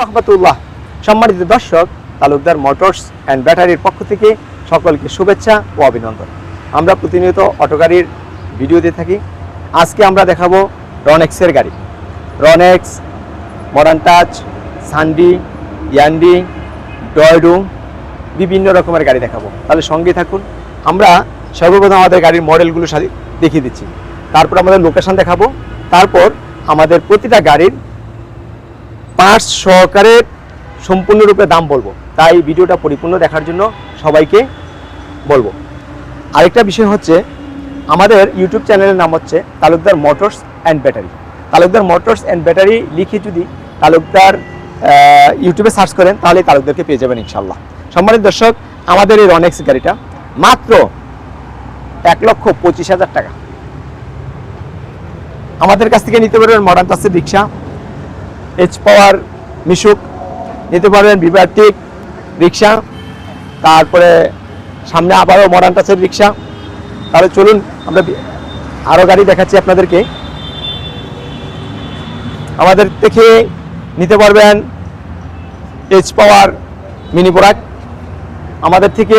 রহমতুল্লাহ। সম্মানিত দর্শক, Talukdar motors and ব্যাটারির পক্ষ থেকে সকলকে শুভেচ্ছা ও অভিনন্দন। আমরা প্রতিনিয়ত অটো গাড়ির ভিডিও দিয়ে থাকি। আজকে আমরা দেখাবো রনেক্সের গাড়ি। রনেক্স, মডার্ন টাচ, সানডি, ইয়ান্ডি, ডয়ডু, বিভিন্ন রকমের গাড়ি দেখাবো। তাহলে সঙ্গে থাকুন। আমরা সর্বপ্রথম আমাদের গাড়ির মডেলগুলো দেখিয়ে দিচ্ছি। তারপর আমাদের লোকেশন দেখাবো। তারপর আমাদের প্রতিটা গাড়ির পার্টস সহকারে সম্পূর্ণরূপে দাম বলব। তাই ভিডিওটা পরিপূর্ণ দেখার জন্য সবাইকে বলব। আরেকটা বিষয় হচ্ছে, আমাদের ইউটিউব চ্যানেলের নাম হচ্ছে Talukdar motors and battery. Talukdar motors and battery লিখে যদি তালুকদার ইউটিউবে সার্চ করেন, তাহলে তালুকদারকে পেয়ে যাবেন ইনশাল্লাহ সম্মানিত দর্শক, আমাদের এই রনেক্স গাড়িটা মাত্র এক লক্ষ পঁচিশ হাজার টাকা। আমাদের কাছ থেকে নিতে পারবেন মডার্ন টাসের রিক্সা। এইচ পাওয়ার মিশুক নিতে পারবেন বিভার্টিক রিক্সা, তারপরে সামনে আবারও মডার্ন টাচের রিক্সা। তাহলে চলুন, আমরা আরও গাড়ি দেখাচ্ছি আপনাদেরকে। আমাদের থেকে নিতে পারবেন এইচ পাওয়ার মিনি বোরাক আমাদের থেকে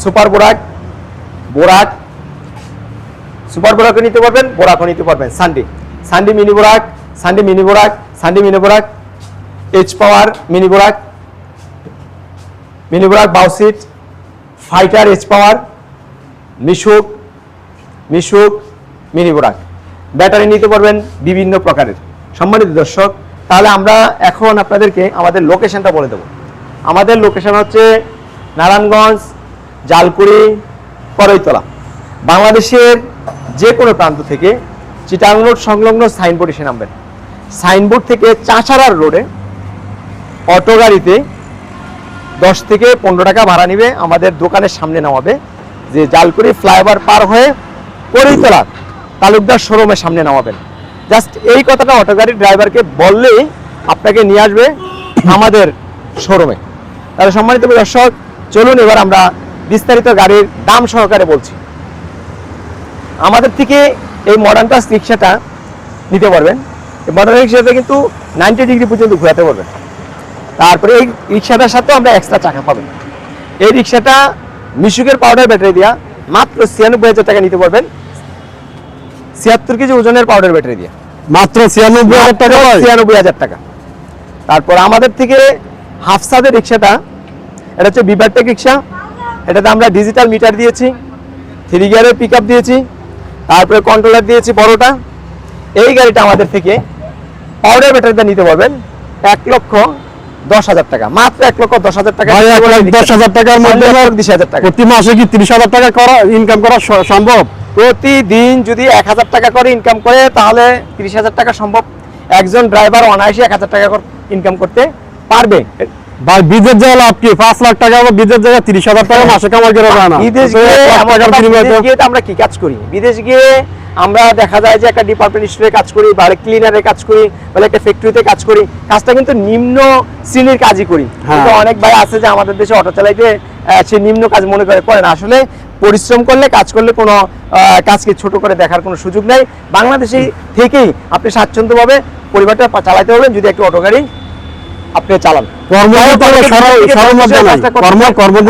সুপার বোরাক বোরাক সুপার বোরাকও নিতে পারবেন বোরাকও নিতে পারবেন। Sunday Sunday mini Borak Sunday mini Borak Sunday mini Borak H power mini Borak mini Borak বাউসিট fighter H power Mishuk Mishuk mini Borak battery নিতে পারবেন বিভিন্ন প্রকারের। সম্মানিত দর্শক, তাহলে আমরা এখন আপনাদেরকে আমাদের লোকেশনটা বলে দেবো। আমাদের লোকেশন হচ্ছে নারায়ণগঞ্জ, জালকুড়ি করইতলা বাংলাদেশের যে কোনো প্রান্ত থেকে চিটাং রোড সংলগ্ন সাইনবোর্ড এসে নামবেন। সাইনবোর্ড থেকে চাঁচারার রোডে অটো গাড়িতে দশ থেকে পনেরো টাকা ভাড়া নিবে, আমাদের দোকানের সামনে নামাবে। যে জালকুড়ি ফ্লাইওভার পার হয়ে করিতলা তালুকদার শোরুমের সামনে নামাবেন। জাস্ট এই কথাটা অটো গাড়ির ড্রাইভারকে বললেই আপনাকে নিয়ে আসবে আমাদের শোরুমে। তাহলে সম্মানিত দর্শক, চলুন এবার আমরা বিস্তারিত গাড়ির দাম সহকারে বলছি। আমাদের থেকে এই মডার্ন টাচ রিক্সাটা নিতে পারবেন। এই মডার্ন রিক্সাটা কিন্তু নাইনটি ডিগ্রি পর্যন্ত ঘোরাতে পারবেন তারপরে এই রিক্সাটার সাথেও আমরা এক্সট্রা চাকা পাবেন এই রিক্সাটা মিশুকের পাউডার ব্যাটারি দিয়া মাত্র ছিয়ানব্বই হাজার টাকা নিতে পারবেন। ছিয়াত্তর কেজি ওজনের পাউডার ব্যাটারি দিয়ে। মাত্র ছিয়ানব্বই হাজার টাকা ছিয়ানব্বই হাজার টাকা। তারপর আমাদের থেকে হাফসাদের রিক্সাটা এটা হচ্ছে বিবারটেক রিক্সা এটাতে আমরা ডিজিটাল মিটার দিয়েছি থ্রি গিয়ারের পিক দিয়েছি তারপরে কন্ট্রোলার দিয়েছি বড়টা। এই গাড়িটা আমাদের থেকে পাউডার ব্যাটারিতে নিতে পারবেন এক লক্ষ দশ হাজার টাকা। মাত্র এক লক্ষ দশ হাজার টাকা দশ হাজার টাকার মধ্যে বিশ হাজার টাকা। প্রতি মাসে কি তিরিশ হাজার টাকা করা ইনকাম করা সম্ভব? প্রতিদিন যদি এক হাজার টাকা করে ইনকাম করে তাহলে তিরিশ হাজার টাকা সম্ভব। একজন ড্রাইভার অনায়াসে এক হাজার টাকা ইনকাম করতে পারবে। ভাই বিদেশ জায়গা লাভ কি? পাঁচ লাখ টাকা বা বিদেশ জায়গা তিরিশ হাজার টাকা মাসে কামাই করে না। বিদেশ গিয়ে আমরা কি কাজ করি? বিদেশ গিয়ে আমরা দেখা যায় যে একটা ডিপার্টমেন্ট স্টোরে কাজ করি বা ক্লিনারে কাজ করি বা একটা ফ্যাক্টরিতে কাজ করি কাজটা কিন্তু নিম্ন শ্রেণির কাজই করি। হ্যাঁ। কিন্তু অনেক ভাই আছে যে আমাদের দেশে অটো চালাইতে সে নিম্ন কাজ মনে করে করে না। আসলে পরিশ্রম করলে কাজ করলে কোনো কাজকে ছোট করে দেখার কোনো সুযোগ নেই। বাংলাদেশে থেকেই আপনি স্বাচ্ছন্দ্যভাবে পরিবারটা চালাতে পারবেন যদি একটা অটো গাড়ি আপনি চালান।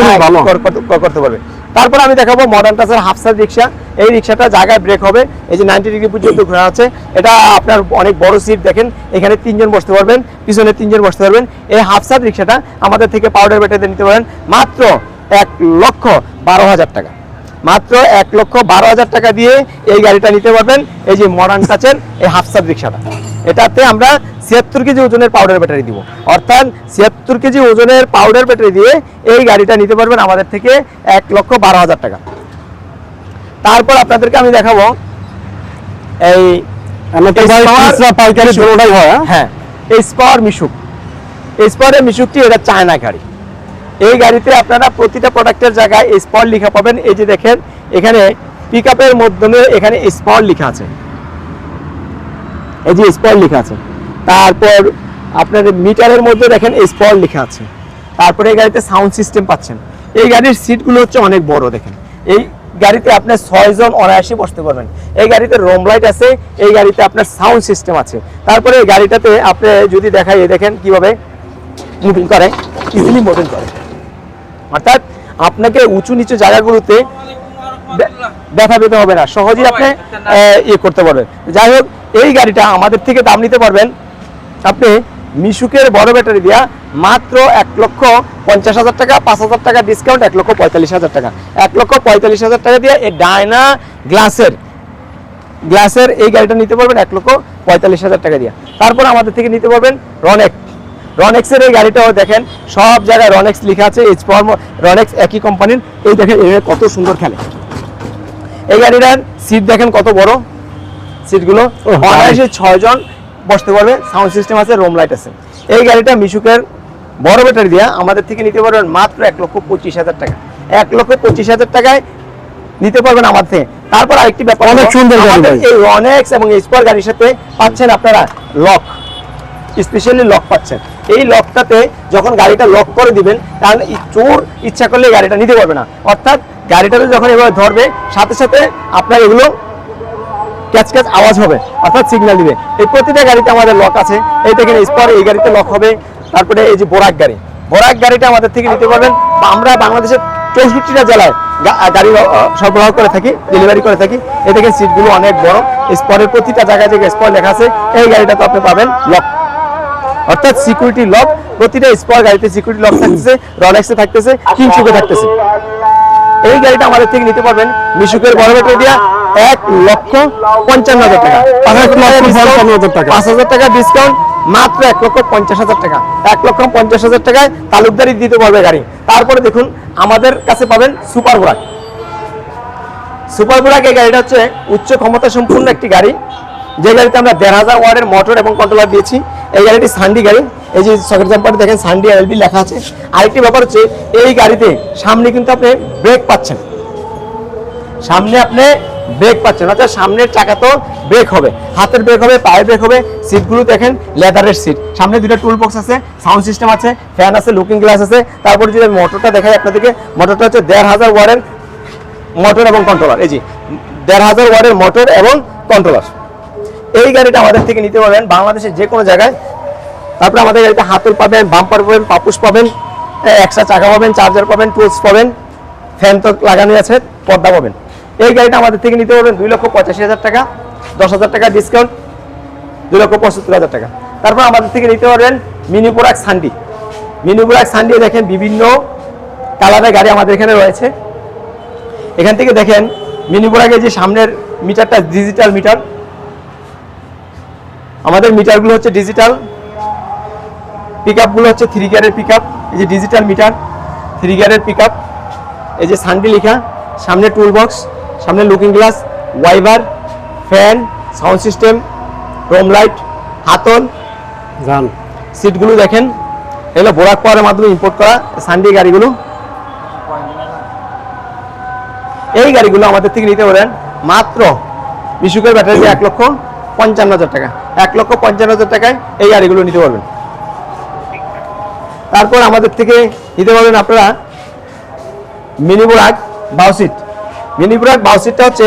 হ্যাঁ, করতে- পারবে। তারপর আমি দেখাবো মডার্ন টাচের হাফ সাইড রিক্সা এই রিক্সাটা জায়গায় ব্রেক হবে। এই যে নাইনটি ডিগ্রি পর্যন্ত ঘোরা আছে। এটা আপনার অনেক বড় সিট দেখেন। এখানে তিনজন বসতে পারবেন পিছনে তিনজন বসতে পারবেন। এই হাফ সাইড রিক্সাটা আমাদের থেকে পাউডার বেটাতে নিতে পারেন। মাত্র এক লক্ষ বারো হাজার টাকা। মাত্র এক লক্ষ বারো হাজার টাকা দিয়ে এই গাড়িটা নিতে পারবেন। এই যে মডার্ন টাচের এই হাফ সাইড রিক্সাটা। এটাতে আমরা ছিয়াত্তর কেজি ওজনের পাউডার ব্যাটারি দিব। অর্থাৎ ছিয়াত্তর কেজি ওজনের পাউডার ব্যাটারি দিয়ে এই গাড়িটা নিতে পারবেন আমাদের থেকে এক লক্ষ বারো হাজার টাকা। তারপর আপনাদেরকে আমি দেখাবো। এই পাইকারি। হয় হ্যাঁ? মিশুক। মিশুকটি এটা চায়না গাড়ি। এই গাড়িতে আপনারা প্রতিটা প্রোডাক্টের জায়গায় লেখা পাবেন। এই যে দেখেন এখানে পিক আপের মাধ্যমে এখানে লেখা আছে। এই যে লেখা আছে। তারপর আপনার মিটারের মধ্যে দেখেন স্পট লেখা আছে। তারপরে এই গাড়িতে সাউন্ড সিস্টেম পাচ্ছেন। এই গাড়ির সিটগুলো হচ্ছে অনেক বড় দেখেন। এই গাড়িতে আপনার ছয় জন অনায়াসে বসতে পারবেন। এই গাড়িতে রোম লাইট আছে এই গাড়িতে আপনার সাউন্ড সিস্টেম আছে। তারপরে এই গাড়িটাতে আপনি যদি দেখাই দেখেন কীভাবে মুভিং করে ইজিলি মুভিং করে। অর্থাৎ আপনাকে উঁচু নিচু জায়গাগুলোতে ব্যথা পেতে হবে না। সহজেই আপনি ইয়ে করতে পারবেন। যাই হোক এই গাড়িটা আমাদের থেকে দাম নিতে পারবেন। আপনি মিশুকের বড় ব্যাটারি দিয়া মাত্র এক লক্ষ পঞ্চাশ হাজার টাকা পাঁচ হাজার টাকা ডিসকাউন্ট এক লক্ষ পঁয়তাল্লিশ হাজার টাকা। এক লক্ষ পঁয়তাল্লিশ হাজার টাকা দিয়ে এই ডায়না গ্লাসের গ্লাসের এই গাড়িটা নিতে পারবেন এক লক্ষ পঁয়তাল্লিশ হাজার টাকা দিয়ে। তারপর আমাদের থেকে নিতে পারবেন রনেক রনেক্সের এই গাড়িটাও দেখেন সব জায়গায় রনেক্স লেখা আছে এইচ পাওয়ার রনেক্স একই কোম্পানির এই দেখেন এটা কত সুন্দর খেলে। এই গাড়িটার সিট দেখেন কত বড়। সিটগুলো ও, ভাই। অনায়াসে ছয় জন বসতে পারবে সাউন্ড সিস্টেম আছে রোম লাইট আছে। এই গাড়িটা মিশুকের বড় ব্যাটারি দিয়া আমাদের থেকে নিতে পারবেন মাত্র এক লক্ষ পঁচিশ হাজার টাকা। এক লক্ষ পঁচিশ হাজার টাকায় নিতে পারবেন আমার থেকে। তারপর আরেকটি ব্যাপার অনেক সুন্দর। এই রনেক্স এবং স্পর গাড়ির সাথে পাচ্ছেন আপনারা লক স্পেশালি লক পাচ্ছেন। এই লকটাতে যখন গাড়িটা লক করে দিবেন তাহলে চোর ইচ্ছা করলে গাড়িটা নিতে পারবে না। অর্থাৎ গাড়িটাতে যখন এভাবে ধরবে সাথে সাথে আপনার এগুলো ক্যাচ ক্যাচ আওয়াজ হবে, অর্থাৎ সিগন্যাল দিবে। এই প্রতিটা গাড়িতে আমাদের লক আছে। এই দেখেন স্পর এই গাড়িতে লক হবে। তারপরে এই যে বোরাক গাড়ি। বোরাক গাড়িটা আমাদের থেকে নিতে পারবেন। আমরা বাংলাদেশের চৌষট্টিটা জেলায় গাড়ি সরবরাহ করে থাকি ডেলিভারি করে থাকি। এই দেখেন সিটগুলো অনেক বড়। স্পরের প্রতিটা জায়গায় যে স্পর লেখা আছে, এই গাড়িটা তো আপনি পাবেন লক অর্থাৎ সিকিউরিটি লক প্রতিটা স্পর গাড়িতে সিকিউরিটি লক থাকতেছে রনেক্সে থাকতেছে কিংসুকে থাকতেছে। এই গাড়িটা আমাদের থেকে নিতে পারবেন মিশুকের বড় ব্যাটারি দিয়া। এক লক্ষ পঞ্চান্ন হাজার টাকা। পাঁচ হাজার টাকা ডিসকাউন্ট মাত্র এক লক্ষ পঞ্চাশ হাজার টাকা। এক লক্ষ পঞ্চাশ হাজার টাকায় তালুকদারি দিতে পারবে গাড়ি। তারপরে দেখুন আমাদের কাছে পাবেন সুপার বোরাক। সুপার বোরাক এই গাড়িটা হচ্ছে উচ্চ ক্ষমতা সম্পূর্ণ একটি গাড়ি। যে গাড়িতে আমরা দেড় হাজার ওয়ার্ডের মোটর এবং কন্ট্রোলার দিয়েছি এই গাড়িটি সান্ডি গাড়ি। এই যে সকেট জাম্পারে দেখেন সান্ডি এলবি লেখা আছে। আরেকটি ব্যাপার হচ্ছে এই গাড়িতে সামনে কিন্তু আপনি ব্রেক পাচ্ছেন। সামনে আপনি ব্রেক পাচ্ছেন। অর্থাৎ সামনের চাকা তো ব্রেক হবে। হাতের ব্রেক হবে, পায়ের ব্রেক হবে। সিটগুলো দেখেন লেদারের সিট। সামনে দুটো টুল বক্স আছে সাউন্ড সিস্টেম আছে ফ্যান আছে লুকিং গ্লাস আছে। তারপরে যদি মোটরটা দেখাই আপনাদেরকে মোটরটা হচ্ছে দেড় হাজার ওয়ার্ডের মোটর এবং কন্ট্রোলার এই যে, দেড় হাজার ওয়ারের মোটর এবং কন্ট্রোলার এই গাড়িটা আমাদের থেকে নিতে পারবেন বাংলাদেশের যে কোনো জায়গায়। তারপরে আমাদের গাড়িতে হাতুল পাবেন বাম্পার পাবেন পাপুস পাবেন এক্সট্রা চাকা পাবেন চার্জার পাবেন টুলস পাবেন ফ্যান তো লাগানো আছে, পর্দা পাবেন। এই গাড়িটা আমাদের থেকে নিতে পারবেন দুই লক্ষ পঁচাশি হাজার টাকা, দশ হাজার টাকা ডিসকাউন্ট দুই লক্ষ পঁচাত্তর হাজার টাকা। তারপর আমাদের থেকে নিতে পারবেন mini product Sunday mini product Sunday দেখেন বিভিন্ন কালারের গাড়ি আমাদের এখানে রয়েছে। এখান থেকে দেখেন মিনি প্রোডাক্টের যে সামনের মিটারটা ডিজিটাল মিটার। আমাদের মিটারগুলো হচ্ছে ডিজিটাল পিক আপগুলো হচ্ছে থ্রি গিয়ারের পিক এই যে ডিজিটাল মিটার থ্রি গিয়ারের পিক আপ এই যে সানডি লেখা, সামনে টুল বক্স সামনে looking glass wiper fan sound system room light হাতল যান সিটগুলো দেখেন। এগুলো বোরাক পাওয়ারের মাধ্যমে ইম্পোর্ট করা সানডি গাড়িগুলো। এই গাড়িগুলো আমাদের থেকে নিতে পারেন মাত্র বিশুকের ব্যাটারি এক লক্ষ পঞ্চান্ন হাজার টাকা। এক লক্ষ পঞ্চান্ন হাজার টাকায় এই গাড়িগুলো নিতে পারবেন। তারপর আমাদের থেকে নিতে পারবেন আপনারা মিনি বোরাক বাউসিট মিনি বোরাক বাউসিটটা হচ্ছে